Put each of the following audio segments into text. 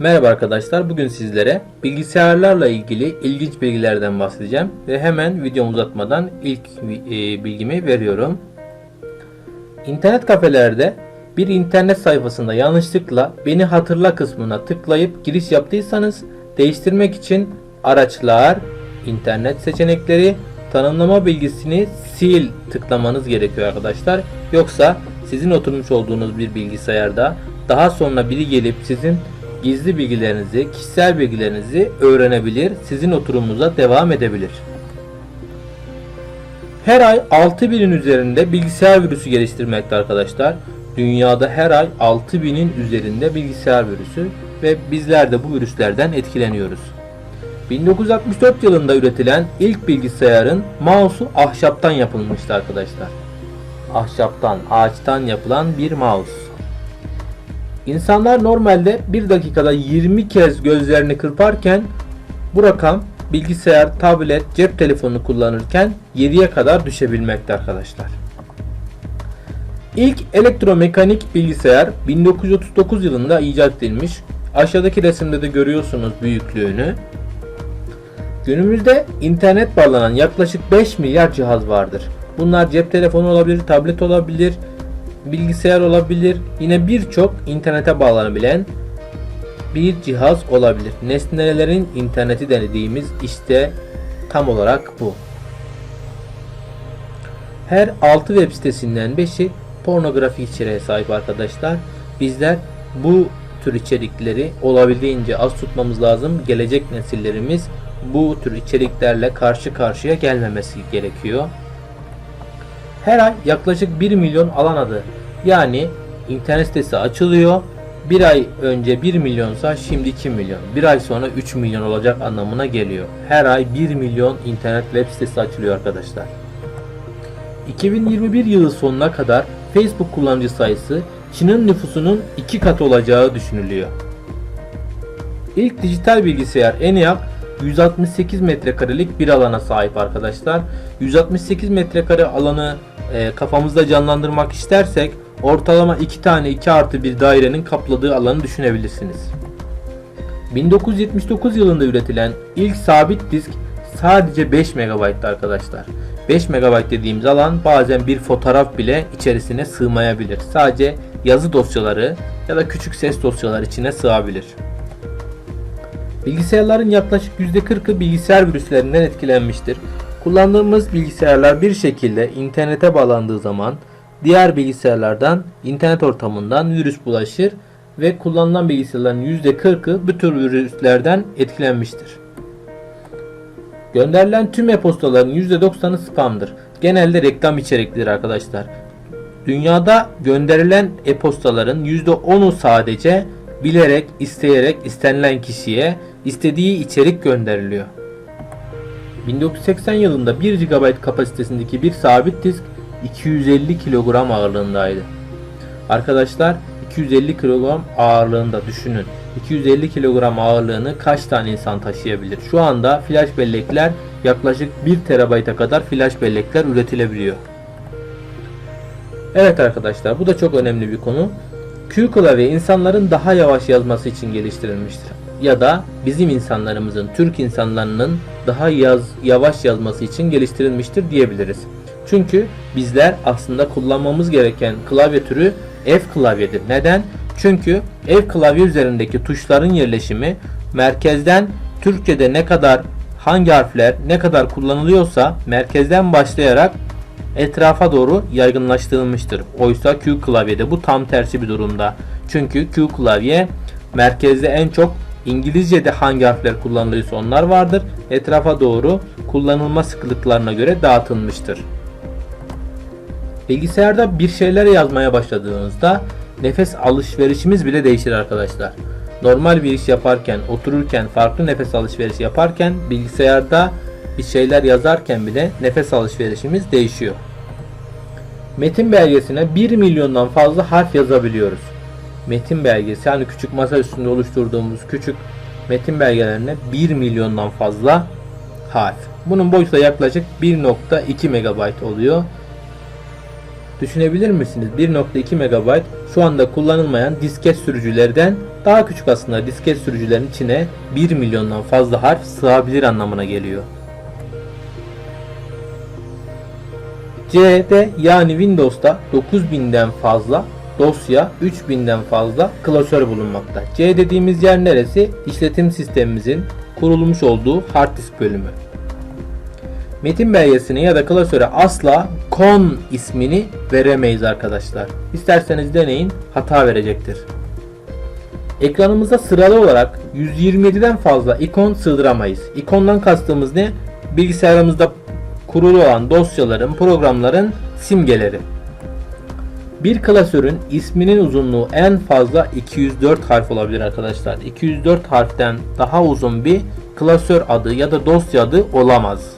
Merhaba arkadaşlar. Bugün sizlere bilgisayarlarla ilgili ilginç bilgilerden bahsedeceğim ve hemen videomu uzatmadan ilk e, bilgimi veriyorum. İnternet kafelerde bir internet sayfasında yanlışlıkla beni hatırla kısmına tıklayıp giriş yaptıysanız değiştirmek için araçlar, internet seçenekleri, tanımlama bilgisini sil tıklamanız gerekiyor arkadaşlar. Yoksa sizin oturmuş olduğunuz bir bilgisayarda daha sonra biri gelip sizin gizli bilgilerinizi, kişisel bilgilerinizi öğrenebilir, sizin oturumunuza devam edebilir. Her ay 6000'in üzerinde bilgisayar virüsü geliştirmekte arkadaşlar. Dünyada her ay 6000'in üzerinde bilgisayar virüsü ve bizler de bu virüslerden etkileniyoruz. 1964 yılında üretilen ilk bilgisayarın mouse'u ahşaptan yapılmıştı arkadaşlar. Ahşaptan, ağaçtan yapılan bir mouse. İnsanlar normalde 1 dakikada 20 kez gözlerini kırparken bu rakam bilgisayar, tablet, cep telefonu kullanırken 7'ye kadar düşebilmekte arkadaşlar. İlk elektromekanik bilgisayar 1939 yılında icat edilmiş. Aşağıdaki resimde de görüyorsunuz büyüklüğünü. Günümüzde internet bağlanan yaklaşık 5 milyar cihaz vardır. Bunlar cep telefonu olabilir, tablet olabilir, bilgisayar olabilir. Yine birçok internete bağlanabilen bir cihaz olabilir. Nesnelerin interneti dediğimiz işte tam olarak bu. Her 6 web sitesinden 5'i pornografi içeriğe sahip arkadaşlar. Bizler bu tür içerikleri olabildiğince az tutmamız lazım. Gelecek nesillerimiz bu tür içeriklerle karşı karşıya gelmemesi gerekiyor. Her ay yaklaşık 1 milyon alan adı yani internet sitesi açılıyor. Bir ay önce 1 milyonsa şimdi 2 milyon. Bir ay sonra 3 milyon olacak anlamına geliyor. Her ay 1 milyon internet web sitesi açılıyor arkadaşlar. 2021 yılı sonuna kadar Facebook kullanıcı sayısı Çin'in nüfusunun 2 katı olacağı düşünülüyor. İlk dijital bilgisayar ENIAC 168 metrekarelik bir alana sahip arkadaşlar. 168 metrekare alanı e, kafamızda canlandırmak istersek ortalama 2 tane 2 artı bir dairenin kapladığı alanı düşünebilirsiniz. 1979 yılında üretilen ilk sabit disk sadece 5 MB'tı arkadaşlar. 5 MB dediğimiz alan bazen bir fotoğraf bile içerisine sığmayabilir. Sadece yazı dosyaları ya da küçük ses dosyaları içine sığabilir. Bilgisayarların yaklaşık %40'ı bilgisayar virüslerinden etkilenmiştir. Kullandığımız bilgisayarlar bir şekilde internete bağlandığı zaman diğer bilgisayarlardan internet ortamından virüs bulaşır ve kullanılan bilgisayarların %40'ı bu tür virüslerden etkilenmiştir. Gönderilen tüm e-postaların %90'ı spamdır. Genelde reklam içeriklidir arkadaşlar. Dünyada gönderilen e-postaların %10'u sadece bilerek, isteyerek istenilen kişiye istediği içerik gönderiliyor. 1980 yılında 1 GB kapasitesindeki bir sabit disk 250 kilogram ağırlığındaydı. Arkadaşlar 250 kilogram ağırlığında düşünün. 250 kilogram ağırlığını kaç tane insan taşıyabilir? Şu anda flash bellekler yaklaşık 1 terabayta kadar flash bellekler üretilebiliyor. Evet arkadaşlar bu da çok önemli bir konu. Q klavye insanların daha yavaş yazması için geliştirilmiştir. Ya da bizim insanlarımızın, Türk insanlarının daha yaz, yavaş yazması için geliştirilmiştir diyebiliriz. Çünkü bizler aslında kullanmamız gereken klavye türü F klavyedir. Neden? Çünkü F klavye üzerindeki tuşların yerleşimi merkezden Türkçe'de ne kadar hangi harfler ne kadar kullanılıyorsa merkezden başlayarak etrafa doğru yaygınlaştırılmıştır. Oysa Q klavyede bu tam tersi bir durumda. Çünkü Q klavye merkezde en çok İngilizce'de hangi harfler kullanılıyorsa onlar vardır. Etrafa doğru kullanılma sıklıklarına göre dağıtılmıştır. Bilgisayarda bir şeyler yazmaya başladığınızda nefes alışverişimiz bile değişir arkadaşlar. Normal bir iş yaparken, otururken, farklı nefes alışverişi yaparken bilgisayarda bir şeyler yazarken bile nefes alışverişimiz değişiyor. Metin belgesine 1 milyondan fazla harf yazabiliyoruz. Metin belgesi yani küçük masa üstünde oluşturduğumuz küçük metin belgelerine 1 milyondan fazla harf. Bunun boyutu da yaklaşık 1.2 MB oluyor. Düşünebilir misiniz? 1.2 MB şu anda kullanılmayan disket sürücülerden daha küçük aslında disket sürücülerin içine 1 milyondan fazla harf sığabilir anlamına geliyor. C'de yani Windows'ta 9000'den fazla dosya, 3000'den fazla klasör bulunmakta. C dediğimiz yer neresi? İşletim sistemimizin kurulmuş olduğu hard disk bölümü. Metin belgesine ya da klasöre asla kon ismini veremeyiz arkadaşlar. İsterseniz deneyin hata verecektir. Ekranımıza sıralı olarak 127'den fazla ikon sığdıramayız. İkondan kastımız ne? Bilgisayarımızda kurulu olan dosyaların, programların simgeleri. Bir klasörün isminin uzunluğu en fazla 204 harf olabilir arkadaşlar. 204 harften daha uzun bir klasör adı ya da dosya adı olamaz.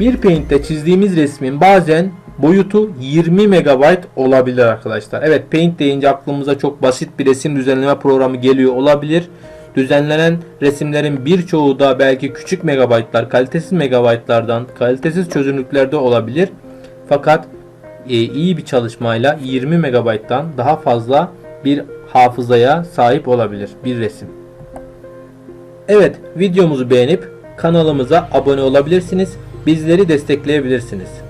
Bir Paint'te çizdiğimiz resmin bazen boyutu 20 MB olabilir arkadaşlar. Evet Paint deyince aklımıza çok basit bir resim düzenleme programı geliyor olabilir. Düzenlenen resimlerin birçoğu da belki küçük megabaytlar, kalitesiz megabaytlardan, kalitesiz çözünürlüklerde olabilir. Fakat iyi bir çalışmayla 20 megabayttan daha fazla bir hafızaya sahip olabilir bir resim. Evet videomuzu beğenip kanalımıza abone olabilirsiniz. Bizleri destekleyebilirsiniz.